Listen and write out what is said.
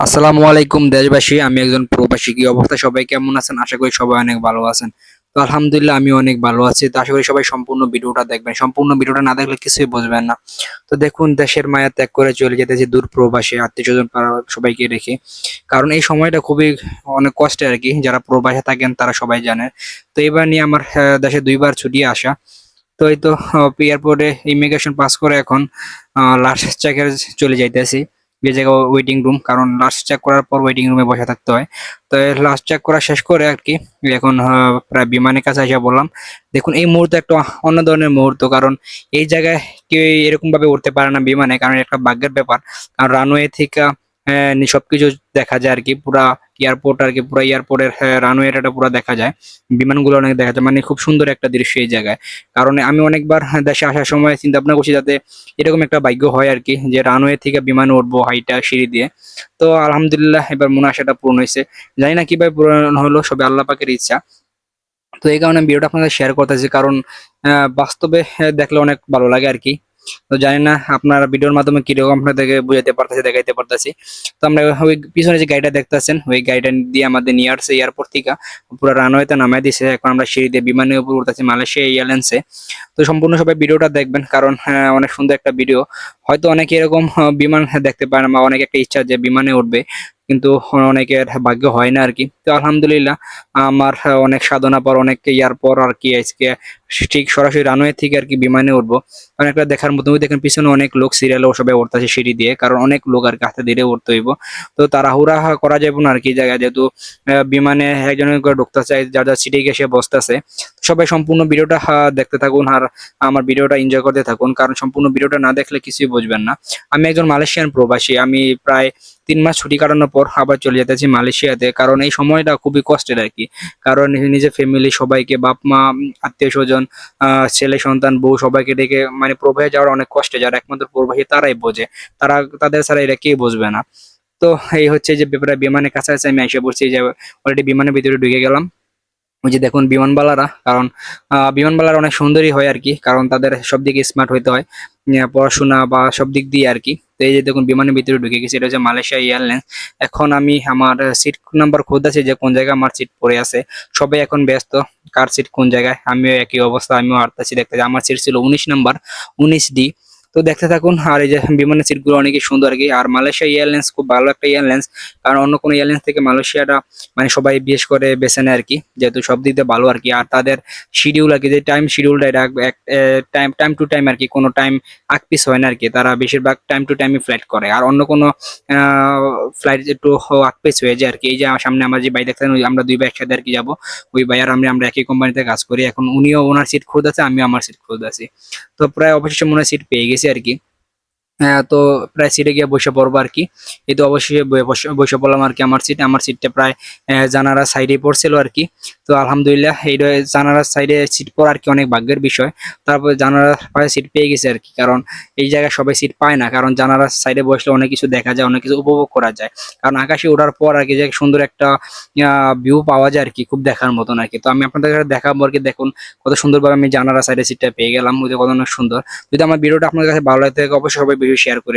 আসসালামু আলাইকুম, দেশবাসী। আমি একজন প্রবাসী। কি অবস্থা? সবাই কেমন আছেন? আশা করি সবাই অনেক ভালো আছেন। তো আলহামদুলিল্লাহ, আমি অনেক ভালো আছি। তো আশা করি সবাই সম্পূর্ণ ভিডিওটা দেখবেন। সম্পূর্ণ ভিডিওটা না দেখলে কিছুই বুঝবেন না। তো দেখুন, দেশের মায়া ত্যাগ করে চলে যেতেছি দূর প্রবাসে আত্মীয় স্বজন সবাইকে রেখে। কারণ এই সময়টা খুবই অনেক কষ্টের আর কি। যারা প্রবাসে থাকেন, তারা সবাই জানেন তো এবার নিয়ে আমার দেশে দুইবার ছুটি আসা। তো এই তো এয়ারপোর্টে ইমিগ্রেশন পাস করে এখন লাস্ট চেকের চলে যাইতেছি। যে জায়গা ওয়েটিং রুম কারণ লাস্ট চেক করার পর ওয়েটিং রুমে বসে থাকতে হয়। তো লাস্ট চেক করা শেষ করে আর কি, এখন প্রায় বিমানের কাছে এসে বললাম, দেখুন, এই মুহূর্তে একটা অন্য ধরনের মুহূর্ত, কারণ এই জায়গায় কেউ এরকমভাবে উঠতে পারে না বিমানে, কারণ একটা ভাগ্যের ব্যাপার। কারণ রানওয়ে থেকে সবকিছু দেখা যায় আর কি পুরা এয়ারপোর্ট আর কি পুরো এয়ারপোর্টের রানওয়েটা পুরো দেখা যায়। বিমানগুলো অনেক দেখা যায়। মানে খুব সুন্দর একটা দৃশ্য এই জায়গায়। কারণ আমি অনেকবার দেশে আসার সময় চিন্তা ভাবনা করছি যাতে এরকম একটা ভাগ্য হয় আর কি যে রানওয়ে থেকে বিমানে উঠবো হাইটা, সিঁড়ি দিয়ে। তো আলহামদুলিল্লাহ, এবার মনে আশাটা পূর্ণ হয়েছে। জানি না কীভাবে পূরণ হলো সবে আল্লাহ পাকের ইচ্ছা। তো এই কারণে ভিডিওটা আপনাদের শেয়ার করতেছি। কারণ বাস্তবে দেখলে অনেক ভালো লাগে আর কি তো জানি না আপনারা ভিডিওর মাধ্যমে কীরকম আপনাদেরকে বুঝাতে পারতেছি, দেখাইতে পারতেছি। তো আমরা ওই পিছনে যে গাড়িটা দেখতেছেন ওই গাড়িটা দিয়ে আমাদের নিয়ে আসছে এয়ারপোর্ট থেকে। পুরো রানওয়েতে নামাই দিছে। এখন আমরা সিঁড়ি দিয়ে বিমানের উপর উঠতেছি, মালয়েশিয়া এয়ারলাইন্সে। তো সম্পূর্ণ সবাই ভিডিওটা দেখবেন, কারণ অনেক সুন্দর একটা ভিডিও। হয়তো অনেকে এরকম বিমান দেখতে পারে না, বা অনেক একটা ইচ্ছা যে বিমানে উঠবে, কিন্তু অনেকের ভাগ্য হয় না আর কি তো আলহামদুলিল্লাহ, আমার অনেক সাধনা পর, অনেক ইয়ার পর আর কি আজকে ঠিক সরাসরি রানওয়ে থেকে আর কি বিমানে উঠবো। কারণ একটা দেখার মতো দেখেন পিছনে অনেক লোক সিরিয়ালে সবাই উঠতেছে সিঁড়ি দিয়ে, কারণ অনেক লোক আর কি হাতে ধীরে উঠতে হইব। তো তারা তাড়াহুড়া করা যাবে না আর কি জায়গায়, যেহেতু বিমানে একজন করে ঢুকতে চাই যার যার সিটে সে বসতেছে। সবাই সম্পূর্ণ ভিডিওটা দেখতে থাকুন আর আমার ভিডিওটা এনজয় করতে থাকুন, কারণ সম্পূর্ণ ভিডিওটা না দেখলে কিছুই বুঝবেন না। আমি একজন মালয়েশিয়ান প্রবাসী, আমি প্রায় তিন মাস ছুটি কাটানোর পর আবার চলে যেতেছি মালয়েশিয়াতে, কারণ এই সময়টা খুবই কষ্টের আর কি। কারণ নিজের ফ্যামিলি সবাইকে বাপ মা আত্মীয় স্বজন ছেলে, সন্তান, বউ সবাইকে ডেকে মানে প্রবাহে যাওয়ার অনেক কষ্ট। যারা একমাত্র প্রবাহী তারাই বোঝে। তারা, তাদের ছাড়া এরা কে বুঝবে না। তো এই হচ্ছে যে ব্যাপারে বিমানের কাছাকাছি আমি এসে পড়ছি যে অলরেডি বিমানের ভিতরে ঢুকে গেলাম। ওই যে দেখুন বিমানবালারা, কারণ বিমানবালারা অনেক সুন্দরী হয় আর কি, কারণ তাদের সব দিকে স্মার্ট হইতে হয়। পড়াশোনা বা সব দিক দিয়ে আর কি। তো এই যে দেখুন, বিমানের ভিতরে ঢুকে গেছে, এটা হচ্ছে মালয়েশিয়া এয়ারলাইন্স। এখন আমি আমার সিট নাম্বার খোঁজ খুঁজতেছি যে কোন জায়গায় আমার সিট পড়ে আছে। সবাই এখন ব্যস্ত, কার সিট কোন জায়গায়? আমিও একই অবস্থা, আমিও হাঁটতেছি দেখতে আমার সিট ছিল উনিশ নাম্বার, উনিশ ডি। তো দেখতে থাকুন, আর এই যে বিমানের সিটগুলো অনেকই সুন্দর আর কি। আর মালয়েশিয়া এয়ারলাইন্স খুব ভালো একটা এয়ারলাইন্স কারণ অন্য কোনো এয়ারলাইন্স থেকে মালয়েশিয়াটা মানে সবাই বিশেষ করে বেছে নেয় আর কি, যেহেতু সব দিক দিয়ে ভালো আর কি। আর তাদের শিডিউল আর কি, যে টাইম শিডিউলটা এটা টাইম টাইম টু টাইম আর কি, কোনো টাইম আকপিস হয় না আর কি। তারা বেশিরভাগ টাইম টু টাইমই ফ্লাইট করে। আর অন্য কোনো ফ্লাইট একটু আকপিস হয়ে যায় আর কি। এই যে সামনে আমার যে ভাই দেখতেন আমরা দুই ভাই একসাথে আর কি যাব। ওই ভাই আর আমি আমরা একই কোম্পানিতে কাজ করি। এখন উনিও ওনার সিট খুঁজ আছে আমিও আমার সিট খুঁজ আছি তো প্রায় অবশেষে মনে সিট পেয়ে গেছি আর কি হ্যাঁ তো প্রায় সিটে গিয়ে বসে পড়ব আর কি। এই তো অবশ্যই বসে পড়লাম আর কি আমার সিট আমার সিটটা প্রায় জানারা সাইডে পড়ছিল আর কি। তো আলহামদুলিল্লাহ, এই জানারার সাইডে সিট পড়া আর কি অনেক ভাগ্যের বিষয়। তারপর জানারার পাশে সিট পেয়ে গেছে আর কি, কারণ এই জায়গায় সবাই সিট পায় না। কারণ জানারার সাইডে বসলে অনেক কিছু দেখা যায়, অনেক কিছু উপভোগ করা যায়। কারণ আকাশে ওঠার পর আর কি যে সুন্দর একটা ভিউ পাওয়া যায় আর কি, খুব দেখার মতন আর কি। তো আমি আপনাদের কাছে দেখাবো আর কি, দেখুন কত সুন্দরভাবে আমি জানারা সাইডে সিটটা পেয়ে গেলাম। ওই কত অনেক সুন্দর। যদি আমার ভিডিওটা আপনাদের কাছে ভালো লাগে অবশ্যই সবাই ভিডিও শেয়ার করে